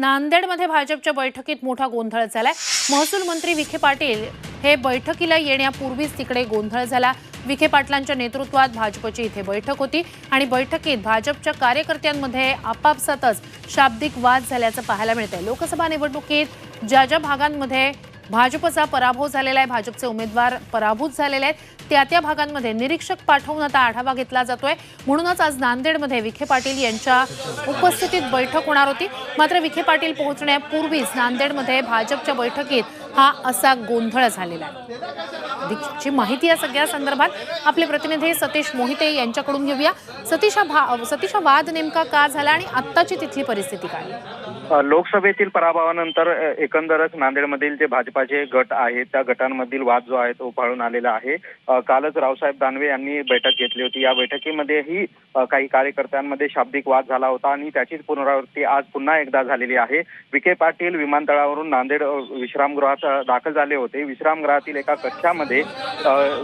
नांदेडमध्ये भाजपच्या बैठकीत मोठा गोंधळ झालाय. महसूल मंत्री विखे पाटील हे बैठकीला येण्यापूर्वीच तिकडे गोंधळ झाला. विखे पाटलांच्या नेतृत्वात भाजपची इथे बैठक होती आणि बैठकीत भाजपच्या कार्यकर्त्यांमध्ये आपापसातच शाब्दिक वाद झाल्याचं पाहायला मिळतंय. लोकसभा निवडणुकीत ज्या ज्या भागांमध्ये भाजपचा पराभव झालेला आहे. भाजपचे उमेदवार पराभूत झालेले आहेत. त्या त्या भागांमध्ये निरीक्षक पाठवून आता आढावा घेतला जातोय. म्हणूनच आज नांदेडमध्ये विखे पाटील यांच्या उपस्थितीत बैठक होणार होती. मात्र विखे पाटील पोहोचण्यापूर्वीच नांदेडमध्ये भाजपच्या बैठकीत हा असा गोंधळ झालेला आहे. जी माहिती या सगळ्या संदर्भात आपले प्रतिनिधी सतीश मोहिते यांच्याकडून घेऊया. सतीश भा सतीश वाद नेमका का झाला आणि आत्ताची तिथली परिस्थिती काय? लोकसभेतील पराभवानंतर एकंदरच नांदेडमधील जे भाजपाचे गट आहेत त्या गटांमधील वाद जो आहे तो उफाळून आलेला आहे. कालच रावसाहेब दानवे यांनी बैठक घेतली होती. या बैठकीमध्येही काही कार्यकर्त्यांमध्ये शाब्दिक वाद झाला होता आणि त्याचीच पुनरावृत्ती आज पुन्हा एकदा झालेली आहे. विखे पाटील विमानतळावरून नांदेड विश्रामगृहात दाखल झाले होते. विश्रामगृहातील एका कक्षामध्ये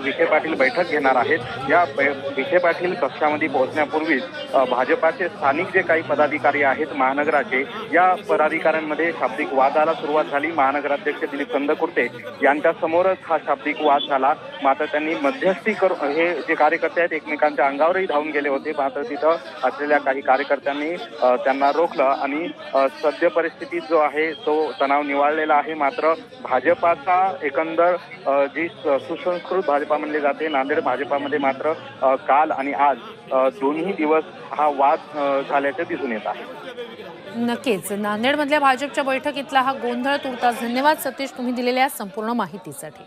विखे पाटील बैठक घेणार आहेत. या विखे पाटील कक्षामध्ये पोहोचण्यापूर्वीच भाजपाचे स्थानिक जे काही पदाधिकारी आहेत महानगराचे या पदाधिकाऱ्यांमध्ये शाब्दिक वादाला सुरुवात झाली. महानगराध्यक्ष दिलीप कंदकुर्ते यांच्यासमोरच हा शाब्दिक वाद झाला. मात्र त्यांनी मध्यस्थी करून हे जे कार्यकर्ते आहेत एकमेकांच्या अंगावरही धावून गेले होते. मात्र तिथं असलेल्या काही कार्यकर्त्यांनी त्यांना रोखलं आणि सद्य परिस्थितीत जो आहे तो तणाव निवाळलेला आहे. मात्र भाजपाचा एकंदर जी सुसंस्कृत भाजपा म्हणली जाते नांदेड भाजपामध्ये मात्र काल आणि आज दोन्ही दिवस हा वाद झाल्याचे दिसून येत आहे. नक्कीच. नांदेडमधल्या भाजपच्या बैठकीतला हा गोंधळ तुर्तास धन्यवाद सतीश तुम्ही दिलेल्या संपूर्ण माहितीसाठी.